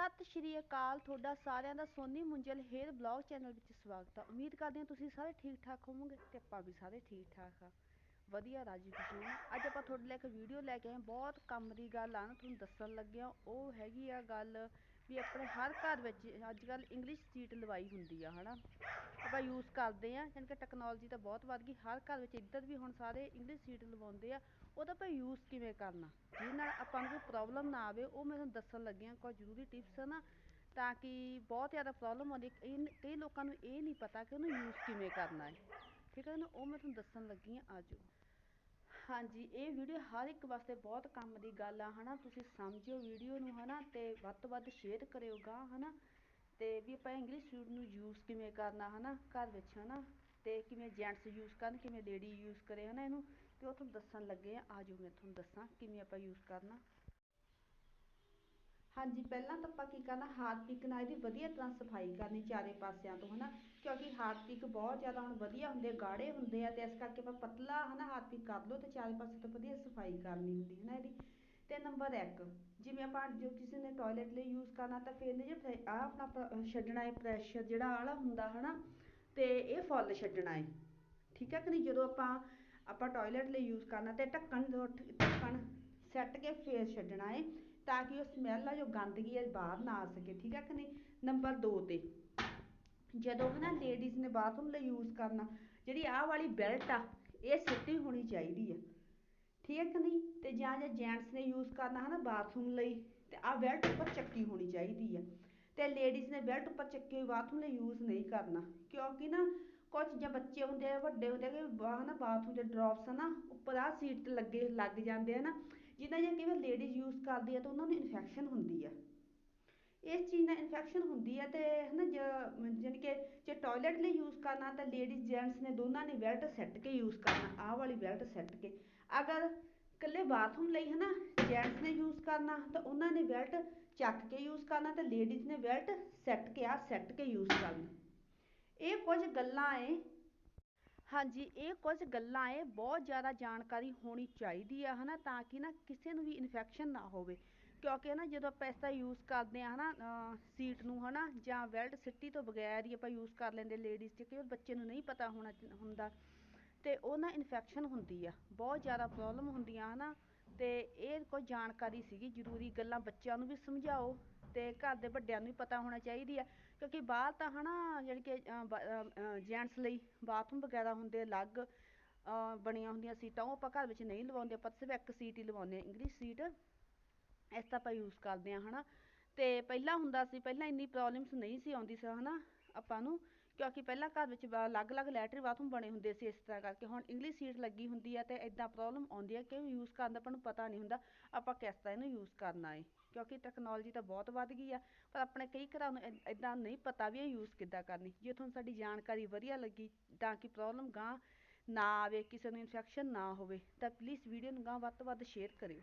ਸਤਿ ਸ਼੍ਰੀ ਅਕਾਲ, ਤੁਹਾਡਾ ਸਾਰਿਆਂ ਦਾ Soni Munjal hair blog channel ਵਿੱਚ ਸਵਾਗਤ ਹੈ ਉਮੀਦ ਕਰਦੇ ਹਾਂ ਤੁਸੀਂ ਸਾਰੇ ਠੀਕ ਠਾਕ ਹੋਵੋਗੇ ਤੇ ਆਪਾਂ ਵੀ ਸਾਰੇ ਠੀਕ ਠਾਕ ਆ। ਵਧੀਆ ਰਾਜੀ ਖੁਸ਼ੀ ਅੱਜ ਆਪਾਂ ਤੁਹਾਡੇ ਲਈ ਇੱਕ ਵੀਡੀਓ ਲੈ ਕੇ ਆਏ ਬਹੁਤ ਕੰਮ ਦੀ ਗੱਲ ਆ ਨਾ, ਤੁਹਾਨੂੰ ਦੱਸਣ ਲੱਗੇ ਲੱਗਿਆ। ਉਹ ਹੈਗੀ ਆ ਗੱਲ ਵੀ ਆਪਣੇ ਹਰ ਘਰ ਵਿੱਚ ਅੱਜ ਕੱਲ੍ਹ ਇੰਗਲਿਸ਼ ਸੀਟ ਲਵਾਈ ਹੁੰਦੀ ਆ ਹੈ ਨਾ ਆਪਾਂ ਯੂਜ਼ ਕਰਦੇ ਹਾਂ ਯਾਨੀ ਕਿ ਟੈਕਨੋਲਜੀ ਤਾਂ ਬਹੁਤ ਵੱਧ ਗਈ, ਹਰ ਘਰ ਵਿੱਚ ਇੱਧਰ ਵੀ ਹੁਣ ਸਾਰੇ ਇੰਗਲਿਸ਼ ਸੀਟ ਲਵਾਉਂਦੇ ਆ ਉਹਦਾ ਆਪਾਂ ਯੂਜ਼ ਕਿਵੇਂ ਕਰਨਾ? ਜਿਹਦੇ ਨਾਲ ਆਪਾਂ ਨੂੰ ਕੋਈ ਪ੍ਰੋਬਲਮ ਨਾ ਆਵੇ, ਉਹ ਮੈਂ ਤੁਹਾਨੂੰ ਦੱਸਣ ਲੱਗੀ ਹਾਂ ਕੋਈ ਜ਼ਰੂਰੀ ਟਿਪਸ ਹੈ ਨਾ ਤਾਂ ਕਿ ਬਹੁਤ ਜ਼ਿਆਦਾ ਪ੍ਰੋਬਲਮ ਆਉਂਦੀ ਕਈ ਲੋਕਾਂ ਨੂੰ ਇਹ ਨਹੀਂ ਪਤਾ ਕਿ ਉਹਨੂੰ ਯੂਜ਼ ਕਿਵੇਂ ਕਰਨਾ ਹੈ। ਠੀਕ ਹੈ ਨਾ? ਉਹ ਮੈਂ ਤੁਹਾਨੂੰ ਦੱਸਣ ਲੱਗੀ ਆ ਆਜੋ। ਹਾਂਜੀ, ਇਹ ਵੀਡੀਓ ਹਰ ਇੱਕ ਵਾਸਤੇ ਬਹੁਤ ਕੰਮ ਦੀ ਗੱਲ ਆ, ਹਨਾ? ਤੁਸੀਂ ਸਮਝਿਓ ਵੀਡੀਓ ਨੂੰ, ਹਨਾ? ਤੇ ਵੱਧ ਤੋਂ ਵੱਧ ਸ਼ੇਅਰ ਕਰਿਓਗਾ ਹਨਾ? ਤੇ ਵੀ ਆਪਾਂ ਇੰਗਲਿਸ਼ ਸੂਟ ਨੂੰ ਯੂਜ਼ ਕਿਵੇਂ ਕਰਨਾ, ਹਨਾ? ਘਰ ਵਿੱਚ, ਹਨਾ? ਤੇ ਕਿਵੇਂ ਜੈਂਟਸ ਯੂਜ਼ ਕਰਨ, ਕਿਵੇਂ ਲੇਡੀ ਯੂਜ਼ ਕਰੇ, ਹਨਾ? ਇਹਨੂੰ ਤੇ ਉਹ ਤੁਹਾਨੂੰ ਦੱਸਣ ਲੱਗੇ ਆ। ਆਜੋ ਮੈਂ ਤੁਹਾਨੂੰ ਦੱਸਾਂ ਕਿਵੇਂ ਆਪਾਂ ਯੂਜ਼ ਕਰਨਾ। ਹਾਂਜੀ, ਪਹਿਲਾਂ ਤਾਂ ਆਪਾਂ ਕੀ ਕਰਨਾ ਹਾਰਪਿਕ ਨਾਲ ਇਹਦੀ ਵਧੀਆ ਤਰ੍ਹਾਂ ਸਫ਼ਾਈ ਕਰਨੀ ਚਾਰੇ ਪਾਸਿਆਂ ਤੋਂ ਹੈ ਨਾ ਕਿਉਂਕਿ ਹਾਰਪਿਕ ਬਹੁਤ ਜ਼ਿਆਦਾ ਹੁਣ ਵਧੀਆ ਹੁੰਦੇ, ਗਾੜੇ ਹੁੰਦੇ ਆ ਅਤੇ ਇਸ ਕਰਕੇ ਆਪਾਂ ਪਤਲਾ ਹੈ ਹਨਾ ਹਾਰਪਿਕ ਕਰ ਲਓ ਅਤੇ ਚਾਰੇ ਪਾਸੇ ਤੋਂ ਵਧੀਆ ਸਫ਼ਾਈ ਕਰਨੀ ਹੁੰਦੀ ਹੈ ਨਾ ਇਹਦੀ? ਅਤੇ ਨੰਬਰ ਇੱਕ, ਜਿਵੇਂ ਆਪਾਂ ਜੋ ਕਿਸੇ ਨੇ ਟੋਇਲਟ ਲਈ ਯੂਜ਼ ਕਰਨਾ, ਤਾਂ ਫਿਰ ਇਹਨੇ ਜੇ ਆ ਆਪਣਾ ਛੱਡਣਾ ਹੈ ਪ੍ਰੈਸ਼ਰ ਜਿਹੜਾ ਆਲਾ ਹੁੰਦਾ ਹੈ ਨਾ ਅਤੇ ਇਹ ਫੁੱਲ ਛੱਡਣਾ ਹੈ, ਠੀਕ ਹੈ ਕਿ ਨਹੀਂ? ਜਦੋਂ ਆਪਾਂ ਆਪਾਂ ਟੋਇਲਟ ਲਈ ਯੂਜ਼ ਕਰਨਾ, ਤੇ ਢੱਕਣ ਢੱਕਣ ਸੈੱਟ ਕੇ ਫੇਰ ਛੱਡਣਾ ਹੈ। ਤਾਂ ਕਿ ਉਹ ਸਮੈਲ ਆ, ਜੋ ਗੰਦਗੀ ਹੈ ਬਾਹਰ ਨਾ ਆ ਸਕੇ, ਠੀਕ ਹੈ ਕਿ ਨਹੀਂ? ਨੰਬਰ 2 ਤੇ, ਜਦੋਂ ਹਨਾ ਲੇਡੀਜ਼ ਨੇ ਬਾਥਰੂਮ ਲਈ ਯੂਜ਼ ਕਰਨਾ, ਜਿਹੜੀ ਆਹ ਵਾਲੀ ਬੈਲਟ ਆ, ਇਹ ਸਿੱਟੀ ਹੋਣੀ ਚਾਹੀਦੀ ਆ, ਠੀਕ ਹੈ ਕਿ ਨਹੀਂ? ਤੇ ਜਾਂ ਜੇ ਜੈਂਟਸ ਨੇ ਯੂਜ਼ ਕਰਨਾ ਹਨਾ ਬਾਥਰੂਮ ਲਈ, ਤੇ ਆਹ ਬੈਲਟ ਉੱਪਰ ਚੱਕੀ ਹੋਣੀ ਚਾਹੀਦੀ ਆ। ਤੇ ਲੇਡੀਜ਼ ਨੇ ਬੈਲਟ ਉੱਪਰ ਚੱਕੀ ਹੋਈ ਬਾਥਰੂਮ ਲਈ ਯੂਜ਼ ਨਹੀਂ ਕਰਨਾ, ਕਿਉਂਕਿ ਨਾ ਕੁਝ ਜਾਂ ਬੱਚੇ ਹੁੰਦੇ ਆ, ਵੱਡੇ ਹੁੰਦੇ ਆ, ਕਿ ਹਨਾ ਬਾਥਰੂਮ ਦੇ ਡ੍ਰੌਪਸ ਹਨਾ ਉੱਪਰ ਆਹ ਸੀਟ ਤੇ ਲੱਗੇ, ਲੱਗ ਜਾਂਦੇ ਆ ਨਾ ਜਿੱਦਾਂ ਜੇ ਕਿਵੇਂ ਲੇਡੀਜ਼ ਯੂਜ਼ ਕਰਦੀ ਆ ਤਾਂ ਉਹਨਾਂ ਨੂੰ ਇਨਫੈਕਸ਼ਨ ਹੁੰਦੀ ਆ। ਇਸ ਚੀਜ਼ ਨਾਲ ਇਨਫੈਕਸ਼ਨ ਹੁੰਦੀ ਹੈ ਅਤੇ ਤੇ ਹਨਾ ਜਾਨੀ ਕਿ ਜੇ ਟਾਇਲਟ ਲਈ ਯੂਜ਼ ਕਰਨਾ ਤਾਂ ਲੇਡੀਜ਼ ਜੈਂਟਸ ਨੇ ਦੋਨਾਂ ਨੇ ਬੈਲਟ ਸੈੱਟ ਕੇ ਯੂਜ਼ ਕਰਨਾ, ਆਹ ਵਾਲੀ ਬੈਲਟ ਸੈੱਟ ਕੇ। ਅਗਰ ਇਕੱਲੇ ਬਾਥਰੂਮ ਲਈ ਹੈ ਨਾ ਜੈਂਟਸ ਨੇ ਯੂਜ਼ ਕਰਨਾ ਤਾਂ ਉਹਨਾਂ ਨੇ ਬੈਲਟ ਚੱਕ ਕੇ ਯੂਜ਼ ਕਰਨਾ ਤੇ ਲੇਡੀਜ਼ ਨੇ ਬੈਲਟ ਸੈੱਟ ਕੇ ਆਹ ਸੈੱਟ ਕੇ ਯੂਜ਼ ਕਰਨਾ। ਇਹ ਕੁਝ ਗੱਲਾਂ ਏ ਹਾਂਜੀ, ਇਹ ਕੁਝ ਗੱਲਾਂ ਏ ਬਹੁਤ ਜ਼ਿਆਦਾ ਜਾਣਕਾਰੀ ਹੋਣੀ ਚਾਹੀਦੀ ਆ ਹੈ ਨਾ ਤਾਂ ਕਿ ਨਾ ਕਿਸੇ ਨੂੰ ਵੀ ਇਨਫੈਕਸ਼ਨ ਨਾ ਹੋਵੇ। ਕਿਉਂਕਿ ਨਾ ਜਦੋਂ ਆਪਾਂ ਇਸ ਦਾ ਯੂਜ਼ ਕਰਦੇ ਹਾਂ ਹੈ ਨਾ ਸੀਟ ਨੂੰ ਹੈ ਨਾ ਜਾਂ ਬੈਲਟ ਸਿੱਟੀ ਤੋਂ ਬਗੈਰ ਹੀ ਆਪਾਂ ਯੂਜ਼ ਕਰ ਲੈਂਦੇ ਲੇਡੀਜ਼ ਤੇ ਕਈ ਬੱਚੇ ਨੂੰ ਨਹੀਂ ਪਤਾ ਹੋਣਾ ਹੁੰਦਾ। ਤੇ ਉਹ ਨਾ ਇਨਫੈਕਸ਼ਨ ਹੁੰਦੀ ਆ, ਬਹੁਤ ਜ਼ਿਆਦਾ ਪ੍ਰੋਬਲਮ ਹੁੰਦੀਆਂ ਹੈ ਨਾ ਤੇ ਇਹ ਕੋਈ ਜਾਣਕਾਰੀ ਸੀਗੀ, ਜ਼ਰੂਰੀ ਗੱਲਾਂ ਬੱਚਿਆਂ ਨੂੰ ਵੀ ਸਮਝਾਓ। ਤੇ ਘਰ ਦੇ ਵੱਡਿਆਂ ਨੂੰ ਵੀ ਪਤਾ ਹੋਣਾ ਚਾਹੀਦੀ ਹੈ ਕਿਉਂਕਿ ਬਾਹਰ ਤਾਂ ਹਨਾ ਜਿਹੜੀ ਕਿ ਜੈਂਟਸ ਲਈ ਬਾਥਰੂਮ ਵਗੈਰਾ ਹੁੰਦੇ ਅਲੱਗ ਬਣੀਆਂ ਹੁੰਦੀਆਂ ਸੀਟਾਂ, ਉਹ ਆਪਾਂ ਘਰ ਵਿੱਚ ਨਹੀਂ ਲਵਾਉਂਦੇ, ਆਪਾਂ ਸਿਰਫ ਇੱਕ ਸੀਟ ਹੀ ਲਵਾਉਂਦੇ ਇੰਗਲਿਸ਼ ਸੀਟ ਇਸ ਤਰ੍ਹਾਂ ਆਪਾਂ ਯੂਜ਼ ਕਰਦੇ ਹਾਂ ਹੈ ਨਾ ਤੇ ਪਹਿਲਾਂ ਹੁੰਦਾ ਸੀ, ਪਹਿਲਾਂ ਇੰਨੀ ਪ੍ਰੋਬਲਮਸ ਨਹੀਂ ਸੀ ਆਉਂਦੀ ਸੀ ਹੈ ਨਾ ਆਪਾਂ ਨੂੰ। ਕਿਉਂਕਿ ਪਹਿਲਾਂ ਘਰ ਵਿੱਚ ਅਲੱਗ-ਅਲੱਗ ਲੈਟਰੀ ਬਾਥਰੂਮ ਬਣੇ ਹੁੰਦੇ ਸੀ ਇਸ ਤਰ੍ਹਾਂ ਕਰਕੇ। ਹੁਣ ਇੰਗਲਿਸ਼ ਸੀਟ ਲੱਗੀ ਹੁੰਦੀ ਹੈ ਤੇ ਇੱਦਾਂ ਪ੍ਰੋਬਲਮ ਆਉਂਦੀ ਹੈ ਕਿ ਯੂਜ਼ ਕਰਨ ਦਾ ਆਪਾਂ ਨੂੰ ਪਤਾ ਨਹੀਂ ਹੁੰਦਾ, ਆਪਾਂ ਕਿਸ ਤਰ੍ਹਾਂ ਇਹਨੂੰ ਯੂਜ਼ ਕਰਨਾ ਹੈ ਕਿਉਂਕਿ ਟੈਕਨੋਲੋਜੀ ਤਾਂ ਬਹੁਤ ਵੱਧ ਗਈ ਆ, ਪਰ ਆਪਣੇ ਕਈ ਘਰਾਂ ਨੂੰ ਇੱਦਾਂ ਨਹੀਂ ਪਤਾ ਵੀ ਇਹ ਯੂਜ਼ ਕਿੱਦਾਂ ਕਰਨੀ। ਜੇ ਤੁਹਾਨੂੰ ਸਾਡੀ ਜਾਣਕਾਰੀ ਵਧੀਆ ਲੱਗੀ ਤਾਂ ਕਿ ਪ੍ਰੋਬਲਮ ਗਾਂ ਨਾ ਆਵੇ, ਕਿਸੇ ਨੂੰ ਇਨਫੈਕਸ਼ਨ ਨਾ ਹੋਵੇ, ਤਾਂ ਪਲੀਜ਼ ਵੀਡੀਓ ਨੂੰ ਅਗਾਂਹ ਵੱਧ ਤੋਂ ਵੱਧ ਸ਼ੇਅਰ ਕਰਿਓ।